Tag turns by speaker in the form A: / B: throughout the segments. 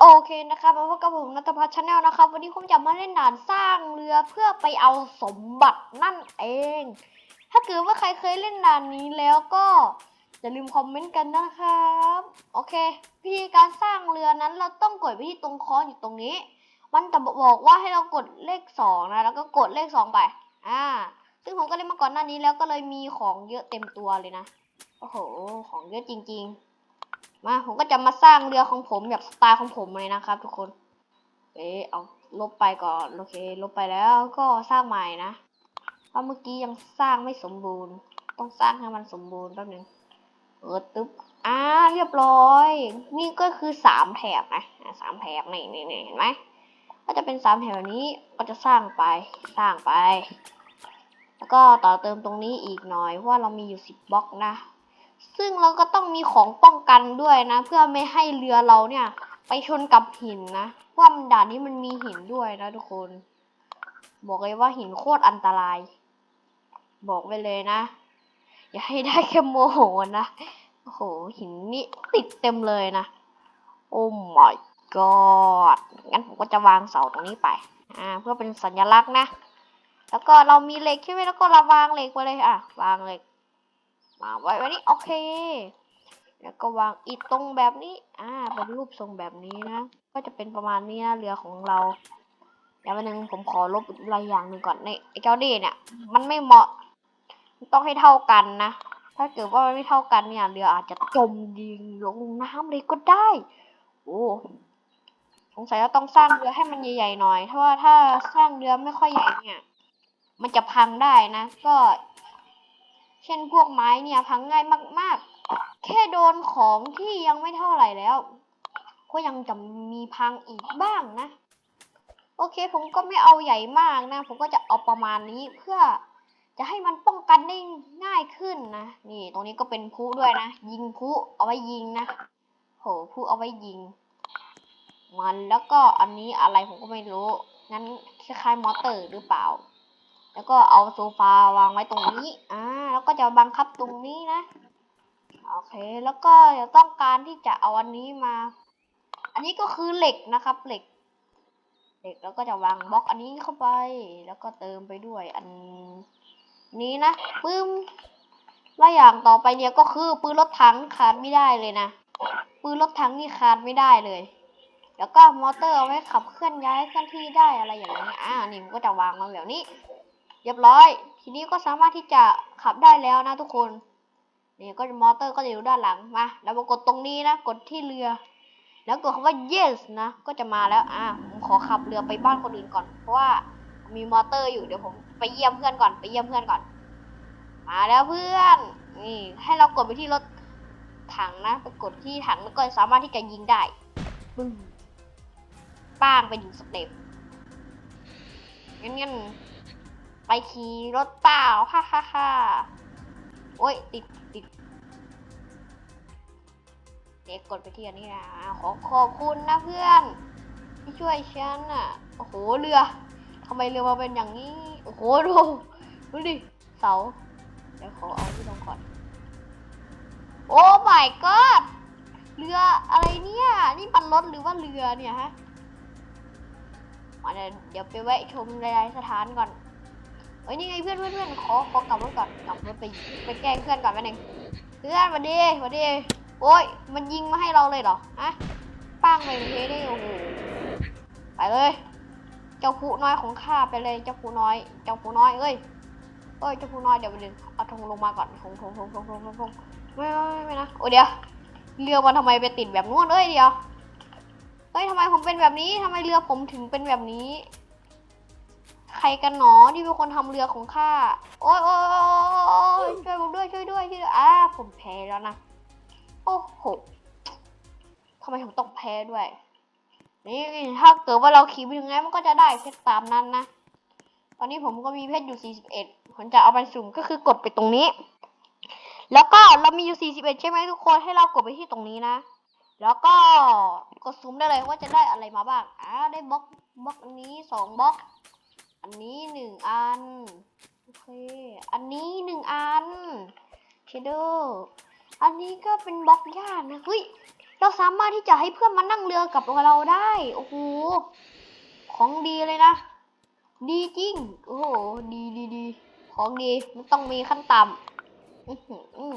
A: โอเคนะครับมาพบกับผมนัทพัฒน์ชาแนลนะครับ วันนี้ผมจะมาเล่นด่านสร้างเรือเพื่อไปเอาสมบัตินั่นเอง ถ้าเกิดว่าใครเคยเล่นด่านนี้แล้วก็อย่าลืมคอมเมนต์กันนะครับ โอเควิธีการสร้างเรือนั้นเราต้องกดไปที่ตรงคอนอยู่ตรงนี้ มันจะบอกว่าให้เรากดเลขสองนะแล้วก็กดเลขสองไปอ่าซึ่งผมก็เล่นมาก่อนหน้านี้แล้วก็เลยมีของเยอะเต็มตัวเลยนะโอ้โหของเยอะจริง ๆ มาผมก็จะมาสร้างเรือของผมแบบสไตล์ของผมเลยนะครับ ทุกคน เอ๊ะเอาลบไปก่อนโอเค ลบไปแล้วก็สร้างใหม่นะเพราะเมื่อกี้ยังสร้างไม่สมบูรณ์ ต้องสร้างให้มันสมบูรณ์แป๊บนึงเออตึ๊บอ่าเรียบร้อย นี่ก็คือสามแถบนะสามแถบนี่นี่นี่เห็นไหมก็จะเป็นสามแถวนี้ก็จะสร้างไปสร้างไป แล้วก็ต่อเติมตรงนี้อีกหน่อยเพราะว่าเรามีอยู่สิบบล็อกนะ ซึ่งเราก็ต้องมีของป้องกันด้วยนะ เพื่อไม่ให้เรือเราเนี่ย ไปชนกับหินนะเพราะว่ามันด่านนี้มันมีหินด้วยนะทุกคน บอกเลยว่าหินโคตรอันตราย บอกไปเลยนะ อย่าให้ได้แค่โมโหนะโอ้โหหินนี่ติดเต็มเลยนะ โอ้ my god งั้นผมก็จะวางเสาตรงนี้ไป อ่า เพื่อเป็นสัญลักษณ์นะ แล้วก็เรามีเหล็กใช่ไหมแล้วก็เราวางเหล็กไว้เลยอะ วางเหล็ก มาไว้ไว้นี่โอเค แล้วก็วางอิฐตรงแบบนี้ อ่า เป็นรูปทรงแบบนี้นะ ก็จะเป็นประมาณนี้นะเรือของเราเดี๋ยววันหนึ่งผมขอลบอะไรอย่างหนึ่งก่อนในไอ้เจ้าเดเนี่ย มันไม่เหมาะ ต้องให้เท่ากันนะ ถ้าเกิดว่ามไม่เท่ากันเนี่ยเรืออาจจะจมยิงลงน้ำเลยก็ได้ โอ้สงสัยเราต้องสร้างเรือให้มันใหญ่ๆหน่อยถ้าะว่าถ้าสร้างเรือไม่ค่อยใหญ่เนี่ย มันจะพังได้นะ ก็ เช่นพวกไม้เนี่ยพังง่ายมาก ๆ แค่โดนของที่ยังไม่เท่าไหร่แล้ว ก็ยังจะมีพังอีกบ้างนะ โอเคผมก็ไม่เอาใหญ่มากนะ ผมก็จะเอาประมาณนี้เพื่อจะให้มันป้องกันได้ง่ายขึ้นนะ นี่ตรงนี้ก็เป็นพุด้วยนะ ยิงพุเอาไว้ยิงนะ โหพุเอาไว้ยิง มันแล้วก็อันนี้อะไรผมก็ไม่รู้ งั้นคล้ายๆมอเตอร์หรือเปล่า แล้วก็เอาโซฟาวางไว้ตรงนี้ อ่า แล้วก็จะบังคับตรงนี้นะ โอเค แล้วก็จะต้องการที่จะเอาอันนี้มา อันนี้ก็คือเหล็กนะครับ เหล็ก เหล็กแล้วก็จะวางบล็อกอันนี้เข้าไป แล้วก็เติมไปด้วยอันนี้นะปึ้มแล้วอย่างต่อไปเนี่ยก็คือปืนรถถังขาดไม่ได้เลยนะ ปืนรถถังนี่ขาดไม่ได้เลย แล้วก็มอเตอร์เอาไว้ขับเคลื่อนย้ายเคลื่อนที่ได้อะไรอย่างนี้ยอ่า นี่มันก็จะวางมาแบบนี้ เรียบร้อย ทีนี้ก็สามารถที่จะขับได้แล้วนะทุกคนนี่ก็มอเตอร์ก็จะอยู่ด้านหลังมาแล้วมากดตรงนี้นะกดที่เรือ แล้วกดคำว่า yes นะก็จะมาแล้วอะผมขอขับเรือไปบ้านคนอื่นก่อน เพราะว่ามีมอเตอร์อยู่เดี๋ยวผมไปเยี่ยมเพื่อนก่อนไปเยี่ยมเพื่อนก่อน มาแล้วเพื่อนนี่ให้เรากดไปที่รถถังนะไปกดที่ถังแล้วก็สามารถที่จะยิงได้ปึ้งป้างไปหนึ่งสเต็ปงั้นงั้น ไปขี่รถเปล่าฮ่าฮ่าฮ่าโอ้ยติดติดเด็กกดไปที่อันนี้นะขอขอบคุณนะเพื่อน ที่ช่วยฉันอะโอ้โหเรือทำไมเรือมาเป็นอย่างนี้ โอ้โหดูดูดิเสาเดี๋ยวขอเอาที่ลงก่อน โอ้ my god เรืออะไรเนี่ย นี่มันรถหรือว่าเรือเนี่ยฮะเดี๋ยวเดี๋ยวไปแวะชมรายสถานก่อน เฮ้ยนี่ไงเพื่อนเพื่อนเพื่อนขอขอกลับรถก่อนกลับรถไปไปแกล้งเพื่อนก่อนแป๊บนึงเพื่อนสวัสดีสวัสดีโอ้ยมันยิงมาให้เราเลยเหรอฮะป้างไปเทได้โอ้โหไปเลย เจ้าผู้น้อยของข้าไปเลยเจ้าผู้น้อย เจ้าผู้น้อยเอ้ยเอ้ยเจ้าผู้น้อยเดี๋ยวไปดึงเอาธงลงมาก่อนธงธงธงธงธงธงธงไม่ไม่ไม่นะโอ้เดี๋ยวเรือมันทำไมไปติดแบบนู้นเอ้ยเดี๋ยวเฮ้ยทำไมผมเป็นแบบนี้ทำไมเรือผมถึงเป็นแบบนี้ รกันหนอที่เป็นคนทำเรือของข้าโอ้ยโอ้ยโอ้ยช่วยผมด้วยช่วยด้วยช่วยด้วยอ่าผมแพ้แล้วนะโอ้โหทำไมผมต้องแพ้ด้วย นี่ถ้าเกิดว่าเราขี่ไปถึงไงมันก็จะได้เพชรตามนั้นนะ ตอนนี้ผมก็มีเพชรอยู่ 41 ผมจะเอาไปสุ่มก็คือกดไปตรงนี้ แล้วก็เรามีอยู่ 41 ใช่ไหมทุกคนให้เรากดไปที่ตรงนี้นะ แล้วก็กดซูมได้เลยว่าจะได้อะไรมาบ้าง อ่าได้บล็อกบล็อกอันนี้สองบล็อก อันนี้หนึ่งอัน โอเค อันนี้หนึ่งอันเชโดอันนี้ก็เป็นบล็อกหญ้านะเฮ้ย เราสามารถที่จะให้เพื่อนมานั่งเรือกับเราได้ โอ้โห ของดีเลยนะ ดีจริง โอ้โห ดีดีดี ของดี มันต้องมีขั้นต่ำอื้อหืออื้อ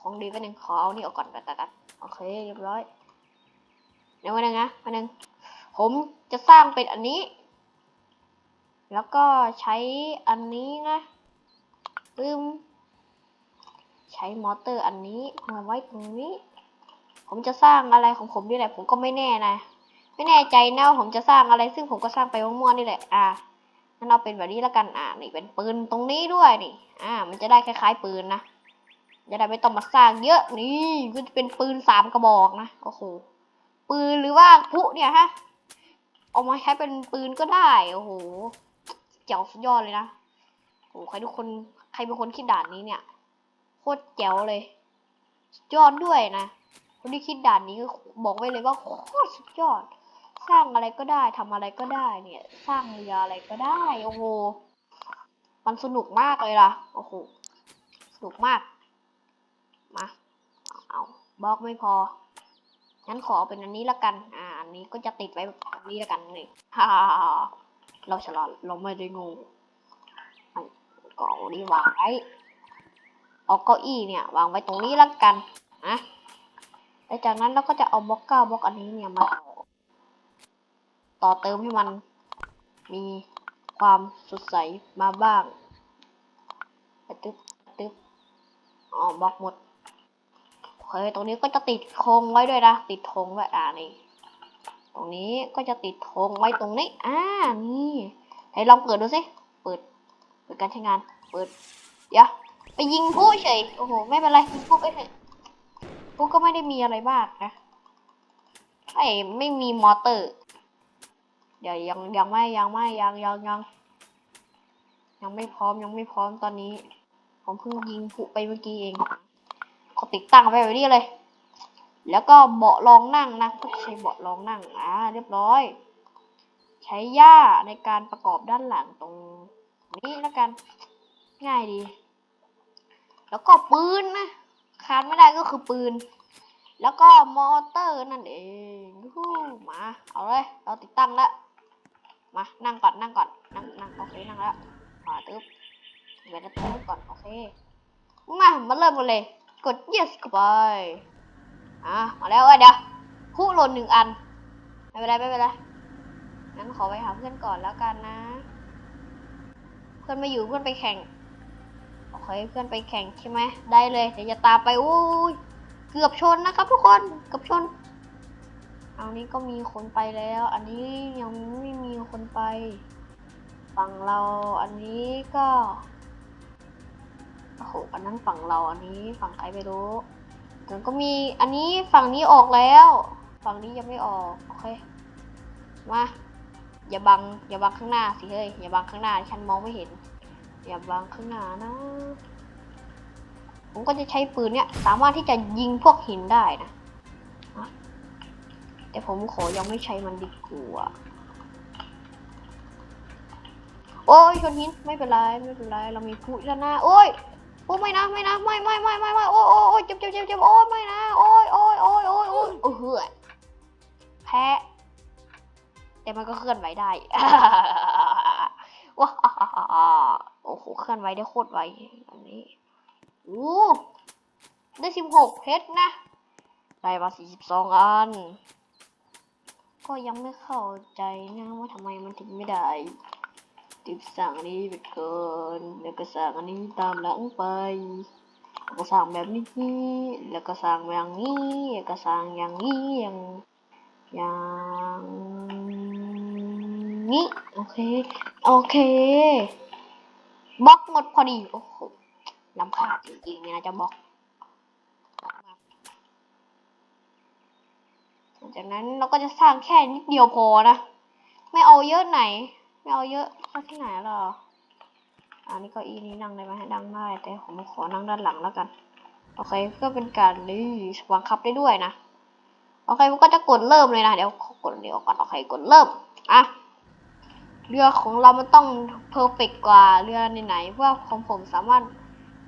A: ของดีไปหนึ่งขอเอานี่ออกก่อนตัดตัดตัดโอเค เรียบร้อย เดี๋ยววันนึงนะวันนึง ผมจะสร้างเป็นอันนี้ แล้วก็ใช้อันนี้นะปืมใช้มอเตอร์อันนี้มาไว้ตรงนี้ ผมจะสร้างอะไรของผมนี่แหละ ผมก็ไม่แน่นะ ไม่แน่ใจนะว่าผมจะสร้างอะไร ซึ่งผมก็สร้างไปมั่วๆนี่แหละ อ่างั้นเอาเป็นแบบนี้แล้วกัน อ่านี่เป็นปืนตรงนี้ด้วยนี่ อ่า มันจะได้คล้ายๆปืนนะ จะได้ไม่ต้องมาสร้างเยอะ นี่ก็จะเป็นปืนสามกระบอกนะ โอ้โห ปืนหรือว่าพลุเนี่ยฮะ เอามาใช้เป็นปืนก็ได้ โอ้โห เจ๋วสุดยอดเลยนะโอ้โหใครทุกคนใครเป็นคนคิดด่านนี้เนี่ยโคตรแจ๋วเลยสุดยอดด้วยนะ คนที่คิดด่านนี้บอกไว้เลยว่าโคตรสุดยอด สร้างอะไรก็ได้ทำอะไรก็ได้เนี่ย สร้างเรืออะไรก็ได้โอ้โหมันสนุกมากเลยล่ะโอ้โหสนุกมากมาเอาบล็อกไม่พองั้นขอเป็นอันนี้ละกัน อ่า อันนี้ก็จะติดไว้แบบนี้ละกันนี่ฮ่า เราฉลาดเราไม่ได้งูก็เอานี้วางไว้เอาเก้าอี้เนี่ย วางไว้ตรงนี้และกันนะแล้วจากนั้นเราก็จะเอาบล็อกเก้าบล็อกอันนี้เนี่ยมาต่อต่อเติมให้มันมีความสดใสมาบ้างตึ๊บตึ๊บอ๋อบล็อกหมดโอเคตรงนี้ก็จะติดธงไว้ด้วยนะ ติดธงไว้อ่านี่ ตรงนี้ก็จะติดธงไว้ตรงนี้ อ่า นี่ไหนลองเปิดดูสิ เปิด เปิดการใช้งาน เปิด เดี๋ยว ไปยิงผู้เฉย โอ้โห ไม่เป็นไรยิงผู้ไปเถอะผู้ก็ไม่ได้มีอะไรมากนะ ไอ้ไม่มีมอเตอร์ เดี๋ยวยังยังไม่ยังไม่ยังยังยังยังไม่พร้อมยังไม่พร้อมตอนนี้ ผมเพิ่งยิงผุไปเมื่อกี้เอง ก็ติดตั้งไว้แบบนี้เลย แล้วก็เบาะรองนั่งนะก็ใช้เบาะรองนั่งอ่าเรียบร้อย ใช้หญ้าในการประกอบด้านหลังตรงนี้แล้วกันง่ายดี แล้วก็ปืนนะขาดไม่ได้ก็คือปืน แล้วก็มอเตอร์นั่นเองดูมา เอาเลย เราติดตั้งแล้วมานั่งก่อนนั่งก่อนนั่งนั่งโอเคนั่งแล้วมาตึ๊บเวลาตึ๊บก่อนโอเคมามาเริ่มกันเลย กด yes เข้าไป อะมาแล้วเอ้ยเดี๋ยวคู่หล่นหนึ่งอัน ไม่เป็นไรไม่เป็นไรงั้นขอไปหาเพื่อนก่อนแล้วกันนะ เพื่อนไม่อยู่เพื่อนไปแข่งโอเคเพื่อนไปแข่งใช่ไหมได้เลยเดี๋ยวจะตามไปอู้ยเกือบชนนะครับ ทุกคนเกือบชนอันนี้ก็มีคนไปแล้ว อันนี้ยังไม่มีคนไป ฝั่งเราอันนี้ก็โอ้โหอันนั้นฝั่งเราอันนี้ฝั่งใครไม่รู้ แต่ก็มีอันนี้ฝั่งนี้ออกแล้ว ฝั่งนี้ยังไม่ออกโอเคมาอย่าบังอย่าบังข้างหน้าสิเฮ้ยอย่าบังข้างหน้าฉันมองไม่เห็น อย่าบังข้างหน้านะ ผมก็จะใช้ปืนเนี่ย สามารถที่จะยิงพวกหินได้นะแต่ผมขอยังไม่ใช้มันดีกว่าโอ้ยชนหินไม่เป็นไรไม่เป็นไรเรามีผู้แล้วนะโอ้ย อ้ไม่นะไม่นะไม่ไม่ไม่ไม่ไม่โอ้ยโอ้ยโอ้เจ็บเจ็บเจ็บเจ็บโอ้ยไม่นะโอ้ยโอ้ยโอ้ยโอ้ยโอ้ยโอ้ยเหือแพ้แต่มันก็เคลื่อนไหวได้ว้าโอ้โหเคลื่อนไหวได้โคตรไวอันนี้โอ้ได้สิบหกเพชรนะ ได้มาสี่สิบสองอัน ก็ยังไม่เข้าใจนะว่าทำไมมันถึงไม่ได้ ติดสั่งอันนี้ไปเกินแล้วก็สั่งอันนี้ตามหลังไปแล้วก็สั่งแบบนี้แล้วก็สั่งอย่างนี้แล้วก็สั่งอย่างนี้อย่างอย่างนี้โอเคโอเคบล็อกหมดพอดีโอ้โหลำคาญจริงๆเนี่ยนะจะบล็อกจากนั้นเราก็จะสร้างแค่นิดเดียวพอนะ ไม่เอาเยอะไหน ไม่เอาเยอะสักที่ไหนหรออันนี้ก็อีนี้นั่งได้ไหมนั่งได้แต่ผมขอนั่งด้านหลังแล้วกัน โอเคเพื่อเป็นการรีบังคับได้ด้วยนะ โอเคผมก็จะกดเริ่มเลยนะเดี๋ยวขอกดเดี๋ยวก่อนโอเคกดเริ่มอะเรือของเรามันต้องเพอร์เฟกกว่าเรือไหนๆเพราะว่าของผมสามารถ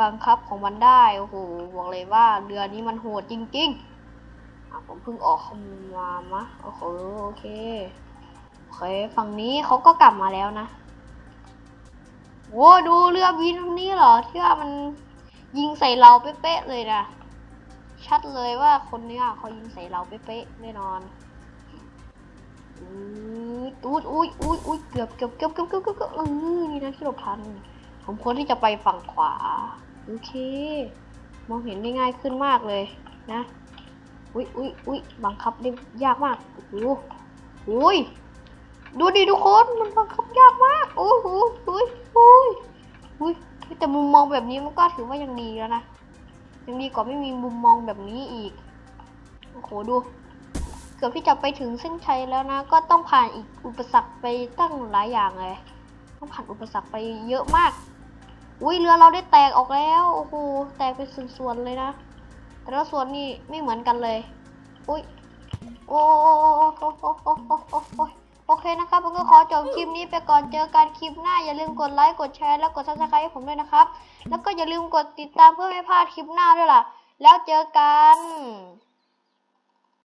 A: บังคับของมันได้โอ้โหบอกเลยว่าเรือนี้มันโหดจริงๆอะผมเพิ่งออกมา มะโอ้โหโอเค โอเคฝั่งนี้เขาก็กลับมาแล้วนะโว้ดูเรือบินนี้เหรอที่ว่ามันยิงใส่เราเป๊ะๆเลยนะชัดเลยว่าคนนี้เขายิงใส่เราเป๊ะๆแน่นอนอืออุ้ยอุ้ยอุ้ยอุ้ยเกือบเกือบเกือบเกือบเกือบเกือบเกือบเออนี่นะที่หลบทันผมควรที่จะไปฝั่งขวาโอเค มองเห็นได้ง่ายขึ้นมากเลยนะ อุ้ยอุ้ยอุ้ยบังคับได้ยากมากโอ้โหอุ้ย ดูดิทุกคนมันบังคับยากมากโอ้โหอุ้ยอุ้ยอุ้ยแต่มุมมองแบบนี้มันก็ถือว่ายังดีแล้วนะยังดีกว่าไม่มีมุมมองแบบนี้อีกโอ้โหดู เกือบที่จะไปถึงเส้นชัยแล้วนะ ก็ต้องผ่านอีกอุปสรรคไปตั้งหลายอย่างเลยต้องผ่านอุปสรรคไปเยอะมาก อุ้ยเรือเราได้แตกออกแล้วโอ้โหแตกเป็นส่วนๆเลยนะแต่ละส่วนนี่ไม่เหมือนกันเลย อุ้ยโอ้โอ้โอ้โอ้โอ้โอ้โอ้ โอเคนะครับผมก็ขอจบคลิปนี้ไปก่อนเจอกันคลิปหน้า อย่าลืมกดไลค์กดแชร์แล้วกดซับสไครต์ให้ผมด้วยนะครับ แล้วก็อย่าลืมกดติดตามเพื่อไม่พลาดคลิปหน้าด้วยล่ะ แล้วเจอกัน